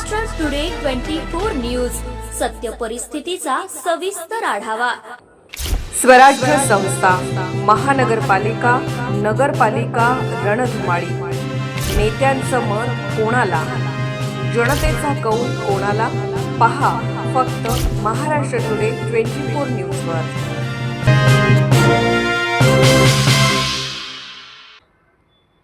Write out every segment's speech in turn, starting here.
Maharashtra today twenty four news सत्य परिस्थितीचा सविस्तर आढावा. स्वराज्य संस्था महानगरपालिका नगरपालिका रणधुमाळी. नेत्यांचं मत कोणाला? जनतेचा कौल कोणाला? पहा फक्त महाराष्ट्र टुडे ट्वेंटी फोर न्यूजवर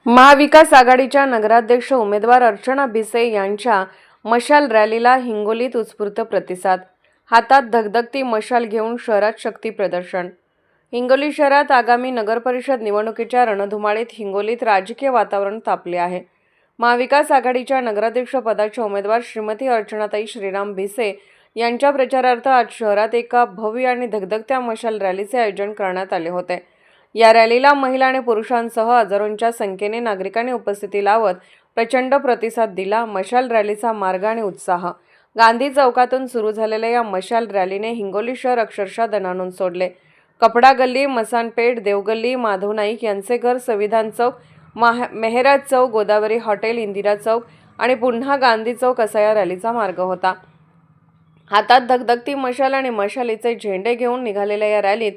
महाविकास आघाडीच्या नगराध्यक्ष उमेदवार अर्चना भिसे यांच्या मशाल रॅलीला हिंगोलीत उत्स्फूर्त प्रतिसाद. हातात धगधगती मशाल घेऊन शहरात शक्ती प्रदर्शन. हिंगोली शहरात आगामी नगरपरिषद निवडणुकीच्या रणधुमाळीत हिंगोलीत राजकीय वातावरण तापले आहे. महाविकास आघाडीच्या नगराध्यक्षपदाच्या उमेदवार श्रीमती अर्चनाताई श्रीराम भिसे यांच्या प्रचारार्थ आज शहरात एका भव्य आणि धगधगत्या मशाल रॅलीचे आयोजन करण्यात आले होते. या रॅलीला महिला आणि पुरुषांसह हजारोंच्या संख्येने नागरिकांनी उपस्थिती लावत प्रचंड प्रतिसाद दिला मशाल रॅलीचा मार्ग आणि उत्साह. गांधी चौकातून सुरू झालेल्या या मशाल रॅलीने हिंगोली शहर अक्षरशः दणानून सोडले. कपडा गल्ली मसानपेठ देवगल्ली माधव नाईक यांचे घर संविधान चौक माह मेहराज चौक गोदावरी हॉटेल इंदिरा चौक आणि पुन्हा गांधी चौक असा या रॅलीचा मार्ग होता. हातात धगधगती मशाल आणि मशालीचे झेंडे घेऊन निघालेल्या या रॅलीत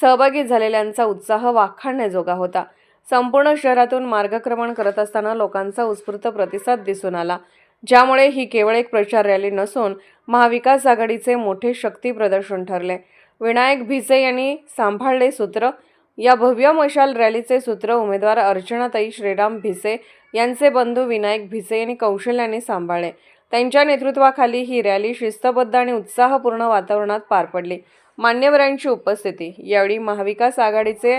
सहभागी झालेल्यांचा उत्साह वाखाणण्याजोगा होता. संपूर्ण शहरातून मार्गक्रमण करत असताना लोकांचा उत्स्फूर्त प्रतिसाद दिसून आला. ज्यामुळे ही केवळ एक प्रचार रॅली नसून महाविकास आघाडीचे मोठे शक्ती प्रदर्शन ठरले. विनायक भिसे यांनी सांभाळले सूत्र. या भव्य मशाल रॅलीचे सूत्र उमेदवार अर्चनाताई श्रीराम भिसे यांचे बंधू विनायक भिसे यांनी कौशल्याने सांभाळले. त्यांच्या नेतृत्वाखाली ही रॅली शिस्तबद्ध आणि उत्साहपूर्ण वातावरणात पार पडली. मान्यवरांची उपस्थिती. यावेळी महाविकास आघाडीचे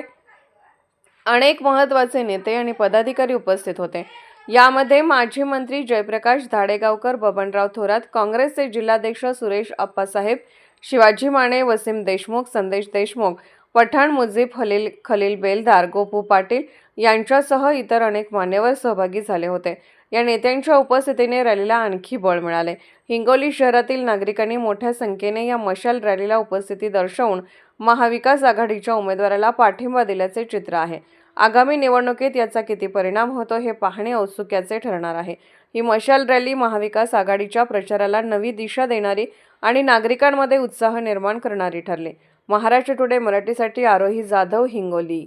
अनेक महत्त्वाचे नेते आणि पदाधिकारी उपस्थित होते. यामध्ये माजी मंत्री जयप्रकाश धाडेगावकर बबनराव थोरात काँग्रेसचे जिल्हाध्यक्ष सुरेश अप्पासाहेब शिवाजी माने वसीम देशमुख संदेश देशमुख पठाण मुजीब खलील खलील बेलदार गोपू पाटील यांच्यासह इतर अनेक मान्यवर सहभागी झाले होते. या नेत्यांच्या उपस्थितीने रॅलीला आणखी बळ मिळाले. हिंगोली शहरातील नागरिकांनी मोठ्या संख्येने या मशाल रॅलीला उपस्थिती दर्शवून महाविकास आघाडीच्या उमेदवाराला पाठिंबा दिल्याचे चित्र आहे. आगामी निवडणुकीत याचा किती परिणाम होतो हे पाहणे औत्सुक्याचे ठरणार आहे. ही मशाल रॅली महाविकास आघाडीच्या प्रचाराला नवी दिशा देणारी आणि नागरिकांमध्ये उत्साह निर्माण करणारी ठरली. महाराष्ट्र टुडे मराठीसाठी आरोही जाधव हिंगोली